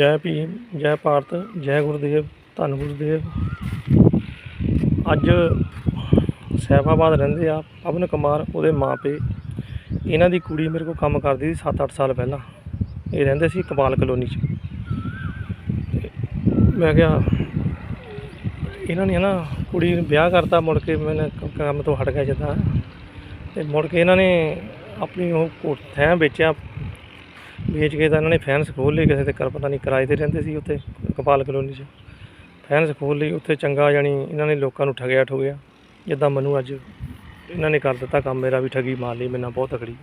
ਜੈ ਭੀਮ, ਜੈ ਭਾਰਤ, ਜੈ ਗੁਰਦੇਵ, ਧੰਨ ਗੁਰਦੇਵ। ਅੱਜ ਸੈਫਾਬਾਦ ਰਹਿੰਦੇ ਆ ਪਵਨ ਕੁਮਾਰ, ਉਹਦੇ ਮਾਪੇ ਇਹਨਾਂ ਦੀ ਕੁੜੀ ਮੇਰੇ ਕੋਲ ਕੰਮ ਕਰਦੀ ਸੀ 7-8 ਸਾਲ ਪਹਿਲਾਂ। ਇਹ ਰਹਿੰਦੇ ਸੀ ਕਪਾਲ ਕਲੋਨੀ 'ਚ। ਤੇ ਮੈਂ ਕਿਹਾ, ਇਹਨਾਂ ਨੇ ਨਾ ਕੁੜੀ ਨੂੰ ਵਿਆਹ ਕਰਤਾ, ਮੁੜ ਕੇ ਮੈਨੇ ਕੰਮ ਤੋਂ ਹਟ ਗਿਆ ਜਿੱਦਾਂ। ਤੇ ਮੁੜ ਕੇ ਇਹਨਾਂ ਨੇ ਆਪਣੀ ਉਹ ਕੋ- ਥੈਂ ਵੇਚਿਆ ਵੇਚ ਕੇ ਤਾਂ ਇਹਨਾਂ ਨੇ ਫੈਨਸ ਖੋਲ੍ਹ ਲਈ ਕਿਸੇ ਦੇ ਘਰ ਪਤਾ ਨਹੀਂ ਕਿਰਾਏ ਤੇ ਰਹਿੰਦੇ ਸੀ ਉੱਥੇ ਕਪਾਲ ਕਲੋਨੀ 'ਚ। ਫੈਨਸ ਖੋਲ੍ਹ ਲਈ ਉੱਥੇ ਚੰਗਾ ਜਾਣੀ ਇਹਨਾਂ ਨੇ ਲੋਕਾਂ ਨੂੰ ਠੱਗਿਆ ਠੁਗਿਆ। ਜਿੱਦਾਂ ਮੈਨੂੰ ਅੱਜ ਇਹਨਾਂ ਨੇ ਕਰ ਦਿੱਤਾ ਕੰਮ, ਮੇਰਾ ਵੀ ਠੱਗੀ ਮਾਰ ਲਈ, ਮੇਰੇ ਬਹੁਤ ਤਕੜੀ।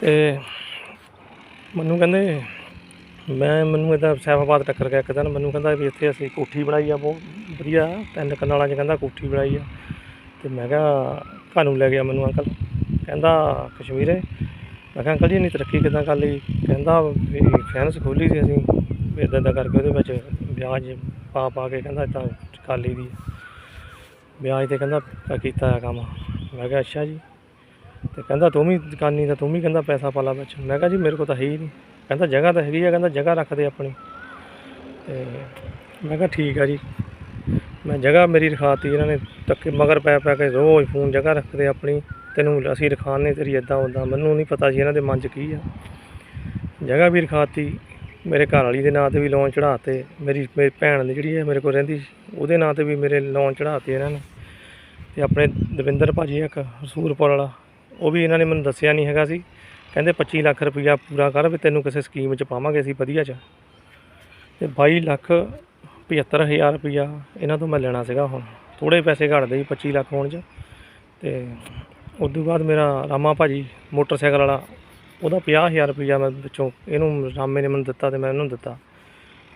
ਤੇ ਮੈਨੂੰ ਕਹਿੰਦੇ, ਮੈਂ, ਮੈਨੂੰ ਇਹਦਾ ਸੈਫਾਬਾਦ ਟੱਕਰ ਗਿਆ ਇੱਕ ਦਿਨ, ਮੈਨੂੰ ਕਹਿੰਦਾ ਵੀ ਇੱਥੇ ਅਸੀਂ ਕੋਠੀ ਬਣਾਈ ਆ, ਬਹੁਤ ਵਧੀਆ, ਤਿੰਨ ਕਨਾਲਾਂ 'ਚ ਕਹਿੰਦਾ ਕੋਠੀ ਬਣਾਈ ਆ। ਤੇ ਮੈਂ ਕਿਹਾ ਘਰ ਨੂੰ ਲੈ ਗਿਆ ਮੈਨੂੰ ਅੰਕਲ? ਕਹਿੰਦਾ, ਕਸ਼ਮੀਰੇ। ਮੈਂ ਕਿਹਾ, ਅੰਕਲ ਜੀ, ਇੰਨੀ ਤਰੱਕੀ ਕਿੱਦਾਂ ਕਰ ਲਈ? ਕਹਿੰਦਾ, ਵੀ ਫੈਨਸ ਖੋਲੀ ਸੀ ਅਸੀਂ, ਵੀ ਇੱਦਾਂ ਇੱਦਾਂ ਕਰਕੇ ਉਹਦੇ ਵਿੱਚ ਵਿਆਜ ਪਾ ਪਾ ਕੇ ਕਹਿੰਦਾ ਇਦਾਂ ਕਰ ਲਈ ਦੀ ਵਿਆਜ ਤੇ ਕਹਿੰਦਾ ਕੀਤਾ ਆ ਕੰਮ ਮੈਂ ਕਿਹਾ, ਅੱਛਾ ਜੀ। ਤੇ ਕਹਿੰਦਾ, ਤੂੰ ਵੀ ਦੁਕਾਨੀ ਦਾ, ਤੂੰ ਵੀ ਕਹਿੰਦਾ ਪੈਸਾ ਪਾ ਲਾ ਵਿੱਚ। ਮੈਂ ਕਿਹਾ, ਜੀ, ਮੇਰੇ ਕੋਲ ਤਾਂ ਹੈ ਹੀ ਨਹੀਂ। ਕਹਿੰਦਾ, ਜਗ੍ਹਾ ਤਾਂ ਹੈਗੀ ਆ। ਕਹਿੰਦਾ, ਜਗ੍ਹਾ ਰੱਖ ਦੇ ਆਪਣੀ। ਤੇ ਮੈਂ ਕਿਹਾ, ਠੀਕ ਆ ਜੀ। ਮੈਂ ਜਗ੍ਹਾ ਮੇਰੀ ਰਖਾਤੀ ਇਹਨਾਂ ਨੇ, ਤੱਕੇ ਮਗਰ ਪੈ ਪੈ ਕੇ ਰੋਜ਼ ਫੋਨ ਜਗ੍ਹਾ ਰੱਖਦੇ ਆਪਣੀ। ਤੈਨੂੰ ਅਸੀਂ ਰਖਾਣੇ ਤੇਰੀ ਇਦਾਂ ਉਦਾਂ ਮੈਨੂੰ ਨਹੀਂ ਪਤਾ ਸੀ ਇਹਨਾਂ ਦੇ ਮਨ 'ਚ ਕੀ ਆ। ਜਗ੍ਹਾ ਵੀ ਰਖਾਤੀ ਮੇਰੇ ਘਰ ਵਾਲੀ ਦੇ ਨਾਂ ਤੇ ਵੀ ਲੋਨ ਚੜਾਤੇ ਮੇਰੀ ਮੇਰੀ ਭੈਣ ਦੀ ਜਿਹੜੀ ਹੈ ਮੇਰੇ ਕੋਲ ਰਹਿੰਦੀ ਸੀ, ਉਹਦੇ ਨਾਂ ਤੇ ਵੀ ਮੇਰੇ ਲੋਨ ਚੜਾਤੇ ਇਹਨਾਂ ਨੇ। ਤੇ ਆਪਣੇ ਦਵਿੰਦਰ ਭਾਜੀ ਇੱਕ ਰਸੂਲਪੁਰ ਵਾਲਾ ਉਹ ਵੀ ਇਹਨਾਂ ਨੇ ਮੈਨੂੰ ਦੱਸਿਆ ਨਹੀਂ ਹੈਗਾ ਸੀ। ਕਹਿੰਦੇ 25 ਲੱਖ ਰੁਪਈਆ ਪੂਰਾ ਕਰ ਵੀ ਤੈਨੂੰ ਕਿਸੇ ਸਕੀਮ 'ਚ ਪਾਵਾਂਗੇ ਅਸੀਂ ਵਧੀਆ 'ਚ। ਤੇ 22 ਲੱਖ 75000 ਰੁਪਈਆ ਇਹਨਾਂ ਤੋਂ ਮੈਂ ਲੈਣਾ ਸੀਗਾ ਹੁਣ। ਥੋੜੇ ਪੈਸੇ ਘੱਟਦੇ ਜੀ 25 ਲੱਖ ਹੋਣ 'ਚ। ਤੇ ਉਸ ਤੋਂ ਬਾਅਦ ਮੇਰਾ ਰਾਮਾ ਭਾਜੀ ਮੋਟਰਸਾਈਕਲ ਵਾਲਾ, ਉਹਦਾ 50000 ਰੁਪਈਆ ਮੈਂ ਵਿੱਚੋਂ ਇਹਨੂੰ ਰਾਮੇ ਨੇ ਮੈਨੂੰ ਦਿੱਤਾ ਤੇ ਮੈਂ ਇਹਨੂੰ ਦਿੱਤਾ।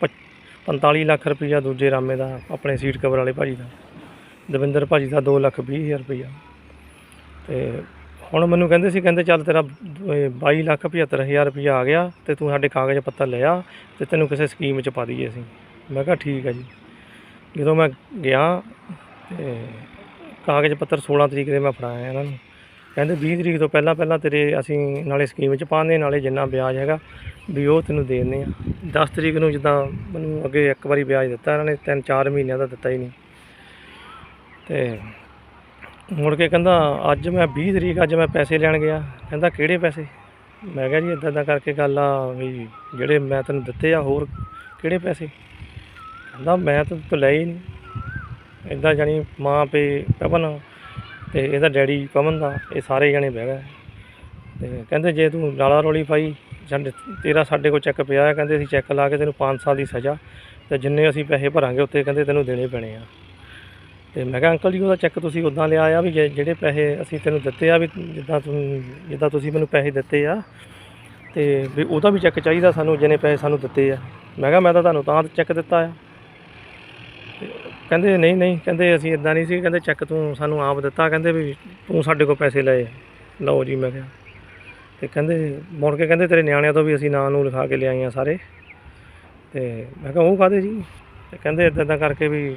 ਪੱਚ- 45 ਲੱਖ ਰੁਪਈਆ ਦੂਜੇ ਰਾਮੇ ਦਾ, ਆਪਣੇ ਸੀਟ ਕਵਰ ਵਾਲੇ ਭਾਜੀ ਦਾ। ਦਵਿੰਦਰ ਭਾਜੀ ਦਾ 2 ਲੱਖ 20 ਹਜ਼ਾਰ ਰੁਪਈਆ। ਤੇ ਹੁਣ ਮੈਨੂੰ ਕਹਿੰਦੇ ਸੀ, ਕਹਿੰਦੇ ਚੱਲ ਤੇਰਾ ਇਹ 22 ਲੱਖ 75 ਹਜ਼ਾਰ ਰੁਪਈਆ ਆ ਗਿਆ ਤੇ ਤੂੰ ਸਾਡੇ ਕਾਗਜ਼ ਪੱਤਰ ਲਿਆ ਤੇ ਤੈਨੂੰ ਕਿਸੇ ਸਕੀਮ 'ਚ ਪਾ ਦਈਏ ਅਸੀਂ। ਮੈਂ ਕਿਹਾ ਠੀਕ ਹੈ ਜੀ। ਜਦੋਂ ਮੈਂ ਗਿਆ ਤੇ ਕਾਗਜ਼ ਪੱਤਰ 16 ਤਰੀਕ ਦੇ ਮੈਂ ਫੜਾਇਆ ਇਹਨਾਂ ਨੂੰ। ਕਹਿੰਦੇ 20 ਤਰੀਕ ਤੋਂ ਪਹਿਲਾਂ ਪਹਿਲਾਂ ਤੇਰੇ ਅਸੀਂ ਨਾਲੇ ਸਕੀਮ 'ਚ ਪਾਉਂਦੇ ਨਾਲੇ ਜਿੰਨਾ ਵਿਆਜ ਹੈਗਾ ਵੀ ਉਹ ਤੈਨੂੰ ਦੇ ਦਿੰਦੇ ਆ 10 ਤਰੀਕ ਨੂੰ ਜਿੱਦਾਂ ਮੈਨੂੰ ਅੱਗੇ ਇੱਕ ਵਾਰੀ ਵਿਆਜ ਦਿੱਤਾ ਇਹਨਾਂ ਨੇ ਤਿੰਨ ਚਾਰ ਮਹੀਨਿਆਂ ਦਾ ਦਿੱਤਾ ਹੀ ਨਹੀਂ। ਤੇ ਮੁੜ ਕੇ ਕਹਿੰਦਾ, ਅੱਜ ਮੈਂ 20 ਤਰੀਕ, ਅੱਜ ਮੈਂ ਪੈਸੇ ਲੈਣ ਗਿਆ। ਕਹਿੰਦਾ, ਕਿਹੜੇ ਪੈਸੇ? ਮੈਂ ਕਿਹਾ ਜੀ ਇਦਾਂ ਇਦਾਂ ਕਰਕੇ ਗੱਲ ਆ ਵੀ ਜਿਹੜੇ ਮੈਂ ਤੈਨੂੰ ਦਿੱਤੇ ਆ, ਹੋਰ ਕਿਹੜੇ ਪੈਸੇ? ਕਹਿੰਦਾ, ਮੈਂ ਤਾਂ ਤੋਂ ਲਏ ਹੀ ਨਹੀਂ। ਇਦਾਂ ਜਾਣੀ ਮਾਂ ਪੇ ਪਵਨ ਤੇ ਇਹਦਾ ਡੈਡੀ ਪਵਨ ਦਾ, ਇਹ ਸਾਰੇ ਜਣੇ ਬਹਿ ਗਏ। ਤੇ ਕਹਿੰਦੇ ਜੇ ਤੂੰ ਲਾਲਾ ਰੋਲੀ ਪਾਈ, ਸਾਡੇ ਤੇਰਾ ਸਾਡੇ ਕੋਲ ਚੈੱਕ ਪਿਆ ਕਹਿੰਦੇ ਅਸੀਂ ਚੈੱਕ ਲਾ ਕੇ ਤੈਨੂੰ 5 ਸਾਲ ਦੀ ਸਜ਼ਾ ਤੇ ਜਿੰਨੇ ਅਸੀਂ ਪੈਸੇ ਭਰਾਂਗੇ ਉੱਤੇ ਕਹਿੰਦੇ ਤੈਨੂੰ ਦੇਣੇ ਪੈਣੇ ਆ। ਤੇ ਮੈਂ ਕਿਹਾ, ਅੰਕਲ ਜੀ, ਉਹਦਾ ਚੈੱਕ ਤੁਸੀਂ ਉਦਾਂ ਲਿਆ ਆ ਵੀ ਜੇ- ਜਿਹੜੇ ਪੈਸੇ ਅਸੀਂ ਤੈਨੂੰ ਦਿੱਤੇ ਆ ਵੀ ਜਿੱਦਾਂ ਤੂੰ ਜਿੱਦਾਂ ਤੁਸੀਂ ਮੈਨੂੰ ਪੈਸੇ ਦਿੱਤੇ ਆ, ਤੇ ਵੀ ਉਹਦਾ ਵੀ ਚੈੱਕ ਚਾਹੀਦਾ ਸਾਨੂੰ, ਜਿਹਨੇ ਪੈਸੇ ਸਾਨੂੰ ਦਿੱਤੇ ਆ। ਮੈਂ ਕਿਹਾ, ਮੈਂ ਤਾਂ ਤੁਹਾਨੂੰ ਤਾਂ ਚੈੱਕ ਦਿੱਤਾ ਆ। ਕਹਿੰਦੇ ਨਹੀਂ ਨਹੀਂ, ਕਹਿੰਦੇ ਅਸੀਂ ਇਦਾਂ ਨਹੀਂ ਸੀ, ਕਹਿੰਦੇ ਚੈੱਕ ਤੂੰ ਸਾਨੂੰ ਆਪ ਦਿੱਤਾ, ਕਹਿੰਦੇ ਵੀ ਤੂੰ ਸਾਡੇ ਕੋਲ ਪੈਸੇ ਲਏ। ਲਓ ਜੀ ਮੈਂ ਕਿਹਾ। ਤੇ ਕਹਿੰਦੇ ਮੁੜ ਕੇ ਕਹਿੰਦੇ ਤੇਰੇ ਨਿਆਣਿਆਂ ਤੋਂ ਵੀ ਅਸੀਂ ਨਾਂ ਨੂੰ ਲਿਖਾ ਕੇ ਲਿਆਏ ਆ ਸਾਰੇ। ਤੇ ਮੈਂ ਕਿਹਾ, ਉਹ ਕਾਹਦੇ ਜੀ? ਤੇ ਕਹਿੰਦੇ ਇਦਾਂ ਇਦਾਂ ਕਰਕੇ ਵੀ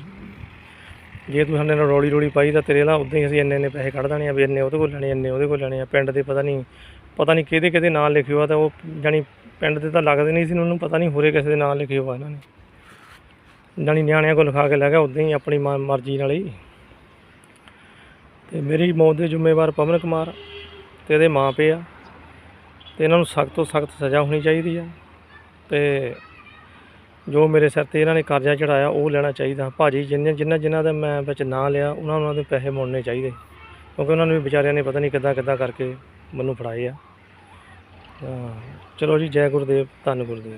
ਜੇ ਤੂੰ ਸਾਡੇ ਨਾਲ ਰੋਲੀ ਰੋਲੀ ਪਾਈ ਤਾਂ ਤੇਰੇ ਨਾਲ ਉਦਾਂ ਹੀ ਅਸੀਂ ਇੰਨੇ ਇੰਨੇ ਪੈਸੇ ਕੱਢ ਦੇਣੇ ਆ ਵੀ ਇੰਨੇ ਉਹਦੇ ਕੋਲ ਲੈਣੇ, ਇੰਨੇ ਉਹਦੇ ਕੋਲ ਲੈਣੇ ਆ। ਪਿੰਡ ਦੇ ਪਤਾ ਨਹੀਂ ਪਤਾ ਨਹੀਂ ਕਿਹਦੇ ਕਿਹਦੇ ਨਾਂ ਲਿਖਿਓ ਆ ਤਾਂ ਉਹ ਜਾਣੀ ਪਿੰਡ ਦੇ ਤਾਂ ਲੱਗਦੇ ਨਹੀਂ ਸੀ ਉਹਨੂੰ ਪਤਾ ਨਹੀਂ ਹੋਰੇ ਕਿਸੇ ਦੇ ਨਾਂ ਲਿਖਿਓ ਆ ਇਹਨਾਂ ਨੇ। ਜਾਣੀ ਨਿਆਣਿਆਂ ਕੋਲ ਲਿਖਾ ਕੇ ਲੈ ਗਿਆ ਉਦਾਂ ਹੀ ਆਪਣੀ ਮ- ਮਰਜ਼ੀ ਨਾਲ ਹੀ। ਤੇ ਮੇਰੀ ਮੌਤ ਦੇ ਜ਼ਿੰਮੇਵਾਰ ਪਵਨ ਕੁਮਾਰ ਤੇ ਇਹਦੇ ਮਾਂ ਪਿਓ ਆ। ਤੇ ਇਹਨਾਂ ਨੂੰ ਸਖਤ ਤੋਂ ਸਖਤ ਸਜ਼ਾ ਹੋਣੀ ਚਾਹੀਦੀ ਆ। ਤੇ ਜੋ ਮੇਰੇ ਸਿਰ ਤੇ ਇਹਨਾਂ ਨੇ ਕਰਜ਼ਾ ਚੜਾਇਆ ਉਹ ਲੈਣਾ ਚਾਹੀਦਾ। ਭਾਜੀ, ਜਿੰਨੇ, ਜਿੰਨਾ ਜਿਨ੍ਹਾਂ ਦਾ ਮੈਂ ਵਿੱਚ ਨਾਂ ਲਿਆ, ਉਹਨਾਂ ਨੂੰ ਉਹਨਾਂ ਦੇ ਪੈਸੇ ਮੁੜਨੇ ਚਾਹੀਦੇ। ਕਿਉਂਕਿ ਉਹਨਾਂ ਨੂੰ ਵੀ ਵਿਚਾਰਿਆਂ ਨੇ ਪਤਾ ਨਹੀਂ ਕਿੱਦਾਂ ਕਿੱਦਾਂ ਕਰਕੇ ਮੈਨੂੰ ਫੜਾਏ ਆ। ਚਲੋ ਜੀ, ਜੈ ਗੁਰਦੇਵ, ਧੰਨ ਗੁਰਦੇਵ।